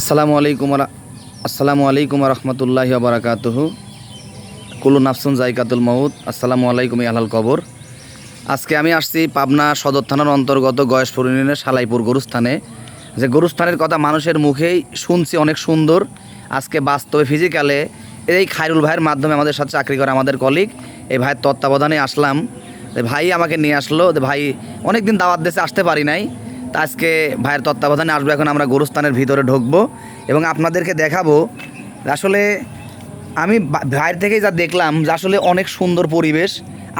আসসালামু আলাইকুম আসসালামু আলাইকুম রহমতুল্লাহ বারাকাতুহ। কুলু নাফসুন জাইকাতুল মহুদ আসসালামু আলাইকুম আলাল কবর। আজকে আমি আসছি পাবনা সদর থানার অন্তর্গত গয়েশপুর ইউনিয়নের সালাইপুর গরুস্থানে। যে গরুস্থানের কথা মানুষের মুখেই শুনছি অনেক সুন্দর। আজকে বাস্তবে ফিজিক্যালে এই খায়রুল ভাইয়ের মাধ্যমে আমাদের সাথে চাকরি করে আমাদের কলিগ এই ভাইয়ের তত্ত্বাবধানে আসলাম। ভাই আমাকে নিয়ে আসলো। ভাই অনেক দিন দাওয়াত দেশে আসতে পারি নাই। তা আজকে ভাইয়ের তত্ত্বাবধানে আসব, এখন আমরা গরুস্থানের ভিতরে ঢুকবো এবং আপনাদেরকে দেখাবো আসলে আমি বাইরে থেকেই যা দেখলাম যে আসলে অনেক সুন্দর পরিবেশ,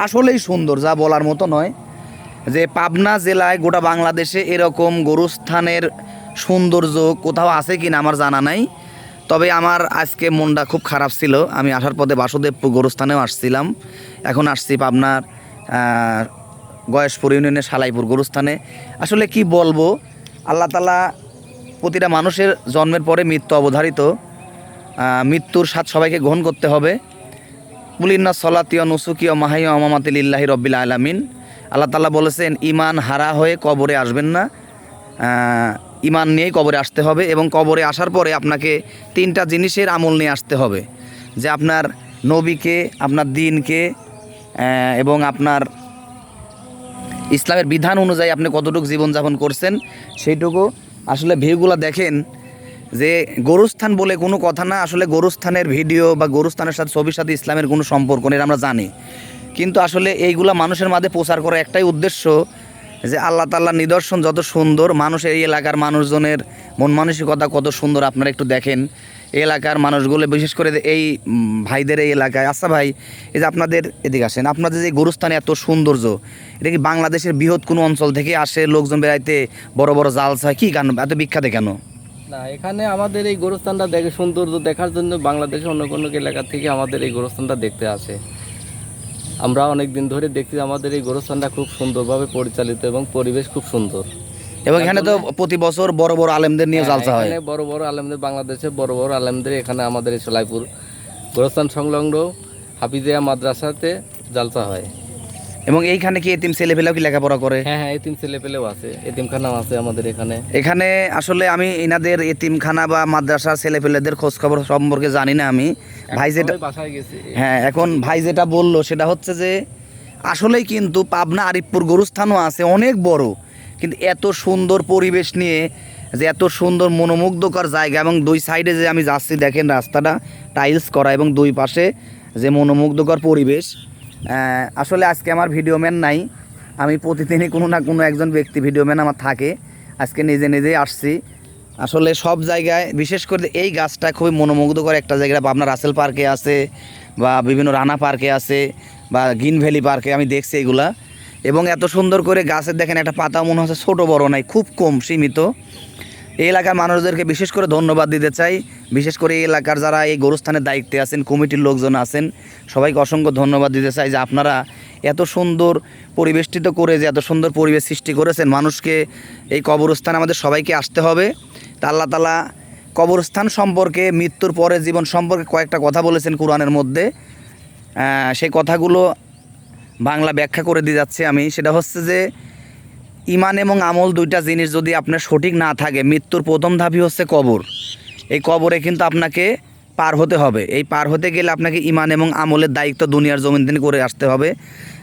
আসলেই সুন্দর, যা বলার মতো নয়। যে পাবনা জেলায় গোটা বাংলাদেশে এরকম গরুস্থানের সৌন্দর্য কোথাও আছে কি না আমার জানা নাই। তবে আমার আজকে মনটা খুব খারাপ ছিল। আমি আসার পথে বাসুদেবপুর গরুস্থানেও আসছিলাম। এখন আসছি পাবনার গয়েশপুর ইউনিয়নের সালাইপুর গরুস্থানে। আসলে কি বলব, আল্লাহ তালা প্রতিটা মানুষের জন্মের পরে মৃত্যু অবধারিত। মৃত্যুর স্বাদ সবাইকে গ্রহণ করতে হবে। মুলিন্না সলাতীয় নুসুকীয় মাহাই অমামাতিল্লাহি রব্বিল আলামিন। আল্লাহ তালা বলেছেন ইমান হারা হয়ে কবরে আসবেন না। ইমান নিয়েই কবরে আসতে হবে এবং কবরে আসার পরে আপনাকে তিনটা জিনিসের আমল নিয়ে আসতে হবে। যে আপনার নবীকে, আপনার দিনকে এবং আপনার ইসলামের বিধান অনুযায়ী আপনি কতটুকু জীবনযাপন করছেন, সেইটুকু আসলে ভিউগুলো দেখেন যে গরুস্থান বলে কোনো কথা না, আসলে গরুস্থানের ভিডিও বা গরুস্থানের সাথে ছবির সাথে ইসলামের কোনো সম্পর্ক নেই আমরা জানি। কিন্তু আসলে এইগুলা মানুষের মাঝে প্রচার করার একটাই উদ্দেশ্য যে আল্লাহ তাল্লাহ নিদর্শন যত সুন্দর মানুষের এই এলাকার মানুষজনের মন মানসিকতা কত সুন্দর, আপনারা একটু দেখেন। এলাকার মানুষগুলো, বিশেষ করে এই ভাইদের এই এলাকায়। আচ্ছা ভাই, এই যে আপনাদের এদিকে আসেন, আপনাদের যে গরুস্থানে এত সৌন্দর্য, এটা কি বাংলাদেশের বৃহৎ কোনো অঞ্চল থেকে আসে লোকজন বেড়াইতে বড় বড় জালস হয় কী কেন এত বিখ্যাত কেন? না, এখানে আমাদের এই গোরস্থানটা দেখে সৌন্দর্য দেখার জন্য বাংলাদেশের অন্য কোনো এলাকা থেকে আমাদের এই গোরস্থানটা দেখতে আসে। আমরা অনেক দিন ধরে দেখছি আমাদের এই গোরস্থানটা খুব সুন্দরভাবে পরিচালিত এবং পরিবেশ খুব সুন্দর। এবং এখানে তো প্রতি বছর বড় বড় আলেমদের নিয়ে জালসা হয় হ্যাঁ, এখানে বড় বড় আলেমদের বাংলাদেশে বড় বড় আলেমদের এখানে আমাদের এই সোলাইপুর গোরস্থান সংলগ্ন হাফিজিয়া মাদ্রাসাতে জালসা হয়। এবং এইখানে কি এতিম ছেলেপেলেও কি লেখাপড়া করে? হ্যাঁ হ্যাঁ এতিম ছেলে পেলেও আছে। এতিমখানাও আছে আমাদের এখানে। এখানে আসলে আমি এনাদের এতিমখানা বা মাদ্রাসা ছেলেপেলেদের খোঁজ খবর সম্পর্কে জানি না আমি। ভাই যেটা বাসায় গেছে। হ্যাঁ এখন ভাই যেটা বলল সেটা হচ্ছে যে আসলেই কিন্তু পাবনা আরিফপুর গরুস্থানও আছে অনেক বড়। কিন্তু এত সুন্দর পরিবেশ নিয়ে যে এত সুন্দর মনোমুগ্ধকর জায়গা এবং দুই সাইডে যে আমি যাচ্ছি দেখেন রাস্তাটা টাইলস করা এবং দুই পাশে যে মনোমুগ্ধকর পরিবেশ। আসলে আজকে আমার ভিডিও ম্যান নাই। আমি প্রতিদিনই কোনো না কোনো একজন ব্যক্তি ভিডিও ম্যান আমার থাকে। আজকে নিজে নিজেই আসছি। আসলে সব জায়গায়, বিশেষ করে এই গাছটা খুবই মনোমুগ্ধকর একটা জায়গা। আপনার রাসেল পার্কে আছে, বা বিভিন্ন রানা পার্কে আছে, বা গ্রিন ভ্যালি পার্কে আমি দেখছি এগুলা। এবং এত সুন্দর করে গাছের দেখেন একটা পাতা মনে হচ্ছে ছোটো বড় নাই, খুব কম সীমিত। এই এলাকার মানুষদেরকে বিশেষ করে ধন্যবাদ দিতে চাই। বিশেষ করে এই এলাকার যারা এই গরুস্থানের দায়িত্বে আছেন, কমিটির লোকজন আছেন, সবাইকে অসংখ্য ধন্যবাদ দিতে চাই যে আপনারা এত সুন্দর পরিবেষ্টিত করে যে এত সুন্দর পরিবেশ সৃষ্টি করেছেন, মানুষকে এই কবরস্থান আমাদের সবাইকে আসতে হবে। তা আল্লাহ তালা কবরস্থান সম্পর্কে, মৃত্যুর পরে জীবন সম্পর্কে কয়েকটা কথা বলেছেন কোরআনের মধ্যে। সেই কথাগুলো বাংলা ব্যাখ্যা করে দিয়ে যাচ্ছে আমি। সেটা হচ্ছে যে ইমান এবং আমল দুইটা জিনিস যদি আপনার সঠিক না থাকে, মৃত্যুর প্রথম ধাপই হচ্ছে কবর। এই কবরে কিন্তু আপনাকে পার হতে হবে। এই পার হতে গেলে আপনাকে ইমান এবং আমলের দায়িত্ব দুনিয়ার জমিন দিন করে আসতে হবে।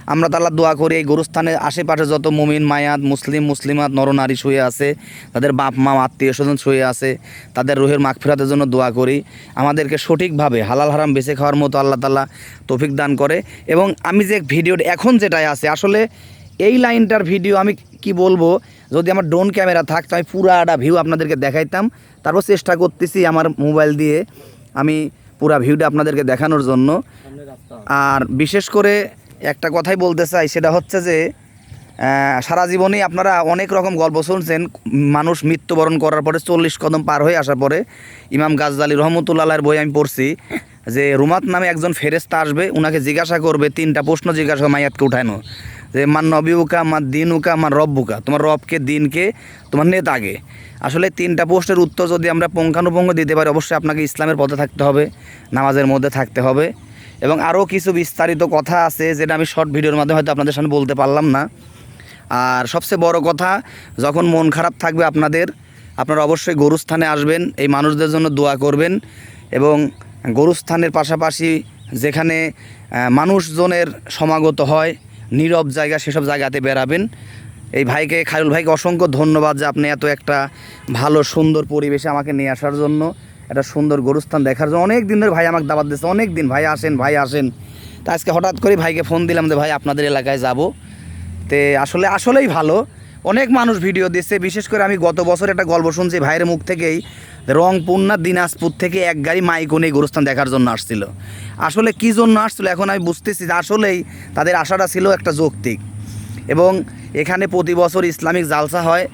আমরা তাল্লা দোয়া করি, এই গরুস্থানের আশেপাশে যত মুমিন, মায়াত, মুসলিম, মুসলিমাত, নরনারী শুয়ে আছে, তাদের বাপ, মা, আত্মীয় স্বজন শুয়ে আছে, তাদের রুহের মাগফিরাতের জন্য দোয়া করি। আমাদেরকে সঠিকভাবে হালাল হারাম বেছে খাওয়ার মতো আল্লাহ তাল্লাহ তৌফিক দান করে। এবং আমি যে ভিডিওটা এখন যেটাই আছে, আসলে এই লাইনটার ভিডিও আমি কি বলব, যদি আমার ড্রোন ক্যামেরা থাকতো, আমি পুরাটা ভিউ আপনাদেরকে দেখাইতাম। তারপর চেষ্টা করতেছি আমার মোবাইল দিয়ে আমি পুরা ভিউটা আপনাদেরকে দেখানোর জন্য। আর বিশেষ করে একটা কথাই বলতে চাই, সেটা হচ্ছে যে সারা জীবনেই আপনারা অনেক রকম গল্প শুনছেন, মানুষ মৃত্যুবরণ করার পরে চল্লিশ কদম পার হয়ে আসার পরে ইমাম গাজদালি রহমতুল্লাহের বই আমি পড়ছি, যে রুমাত নামে একজন ফেরেস্তা আসবে ওনাকে জিজ্ঞাসা করবে, তিনটা প্রশ্ন জিজ্ঞাসা করবে মাইয়াতকে উঠানো যে মার নবীউকা মার দিনুকা, মার রব্বুকা। তোমার রবকে, দিনকে, তোমার নেতাকে। আসলে তিনটা প্রশ্নের উত্তর যদি আমরা পুঙ্খানুপুঙ্খ দিতে পারি, অবশ্যই আপনাকে ইসলামের পথে থাকতে হবে, নামাজের মধ্যে থাকতে হবে। এবং আরও কিছু বিস্তারিত কথা আছে, যেটা আমি শর্ট ভিডিওর মাধ্যমে হয়তো আপনাদের সামনে বলতে পারলাম না। আর সবচেয়ে বড় কথা, যখন মন খারাপ থাকবে আপনাদের, আপনারা অবশ্যই গরুস্থানে আসবেন, এই মানুষদের জন্য দোয়া করবেন। এবং গরুস্থানের পাশাপাশি যেখানে মানুষজনের সমাগত হয় নীরব জায়গা, সেসব জায়গাতে বেড়াবেন। এই ভাইকে, খায়রুল ভাইকে অসংখ্য ধন্যবাদ যে আপনি এত একটা ভালো, সুন্দর পরিবেশে আমাকে নিয়ে আসার জন্য, একটা সুন্দর গরুস্থান দেখার জন্য। অনেক দিন ধরে ভাই আমাকে দাবাত দিয়েছে অনেক দিন, ভাই আসেন ভাই আসেন। তা আজকে হঠাৎ করে ভাইকে ফোন দিলাম যে, ভাই, আপনাদের এলাকায় যাব। তে আসলে, আসলেই ভালো। অনেক মানুষ ভিডিও দিচ্ছে। বিশেষ করে আমি গত বছর একটা গল্প শুনছি, ভাইয়ের মুখ থেকেই রংপুর না দিনাজপুর থেকে এক গাড়ি মাইকোনে গোরস্থান দেখার জন্য আসছিল। আসলে কী জন্য আসছিল এখন আমি বুঝতেছি যে আসলেই তাদের আশাটা ছিল একটা যৌক্তিক। এবং এখানে প্রতি বছর ইসলামিক জালসা হয়।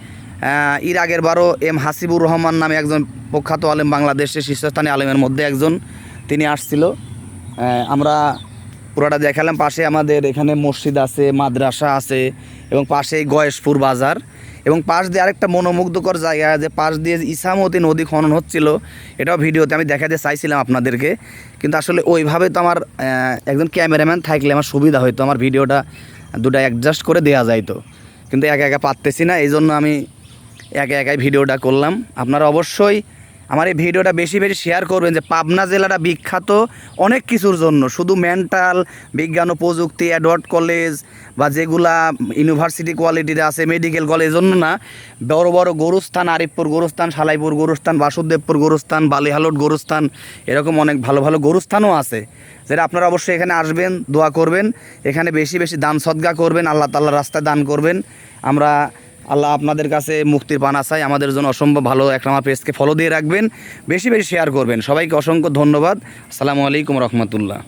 এর আগের বারও এম হাসিবুর রহমান নামে একজন প্রখ্যাত আলেম, বাংলাদেশের শীর্ষস্থানীয় আলেমের মধ্যে একজন, তিনি আসছিল। আমরা পুরোটা দেখালাম। পাশে আমাদের এখানে মসজিদ আছে, মাদ্রাসা আছে এবং পাশেই গয়েশপুর বাজার এবং পাশ দিয়ে আরেকটা মনোমুগ্ধকর জায়গা যে পাশ দিয়ে ইসামতি নদী খনন হচ্ছিল, এটাও ভিডিওতে আমি দেখাতে চাইছিলাম আপনাদেরকে। কিন্তু আসলে ওইভাবে তো আমার একজন ক্যামেরাম্যান থাকলে আমার সুবিধা হতো আমার ভিডিওটা দুটা অ্যাডজাস্ট করে দেওয়া যাইতো। কিন্তু একা একা পারতেছি না এই জন্য আমি একা একাই ভিডিওটা করলাম। আপনারা অবশ্যই আমার এই ভিডিওটা বেশি বেশি শেয়ার করবেন যে পাবনা জেলাটা বিখ্যাত অনেক কিছুর জন্য। শুধু মেন্টাল বিজ্ঞান ও প্রযুক্তি অ্যাডওয়ার্ড কলেজ বা যেগুলা ইউনিভার্সিটি কোয়ালিটিতে আছে মেডিকেল কলেজ জন্য না, বড় বড় গরুস্থান, আরিফপুর গরুস্থান, সালাইপুর গরুস্থান, বাসুদেবপুর গরুস্থান, বালিহালট গরুস্থান, এরকম অনেক ভালো ভালো গরুস্থানও আছে। যেটা আপনারা অবশ্যই এখানে আসবেন, দোয়া করবেন। এখানে বেশি বেশি দান সদ্গা করবেন, আল্লাহ তাল্লাহ রাস্তায় দান করবেন। আমরা আল্লাহ আপনাদের কাছে মুক্তির পানা চাই, আমাদের জন্য অসম্ভব ভালো একটা আমার পেজকে ফলো দিয়ে রাখবেন, বেশি বেশি শেয়ার করবেন। সবাইকে অসংখ্য ধন্যবাদ। আসসালামু আলাইকুম রহমতুল্লাহ।